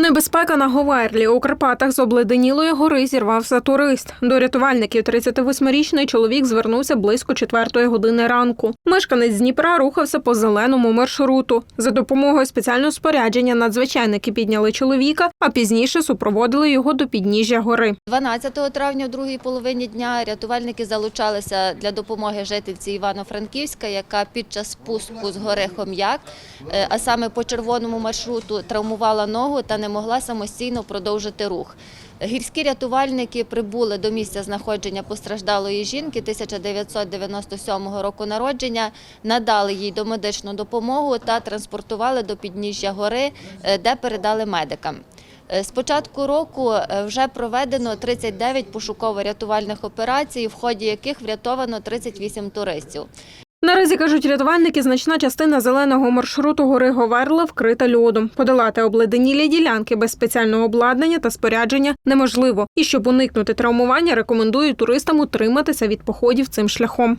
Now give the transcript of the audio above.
Небезпека на Говерлі у Карпатах з обледенілої гори зірвався турист. До рятувальників 38-річний чоловік звернувся близько 4 години ранку. Мешканець Дніпра рухався по зеленому маршруту. За допомогою спеціального спорядження надзвичайники підняли чоловіка, а пізніше супроводили його до підніжжя гори. 12 травня, в другій половині дня, рятувальники залучалися для допомоги жительці Івано-Франківська, яка під час спуску з гори Хом'як, е, а саме по червоному маршруту, травмувала ногу та не могла самостійно продовжити рух. Гірські рятувальники прибули до місця знаходження постраждалої жінки 1997 року народження, надали їй домедичну допомогу та транспортували до підніжжя гори, е, де передали медикам. Е, З початку року е, вже проведено 39 пошуково-рятувальних операцій, в ході яких врятовано 38 туристів. Наразі кажуть рятувальники, значна частина зеленого маршруту гори Говерла вкрита льодом. Подолати обледенілі ділянки без спеціального обладнання та спорядження неможливо. І щоб уникнути травмування, рекомендують туристам утриматися від походів цим шляхом.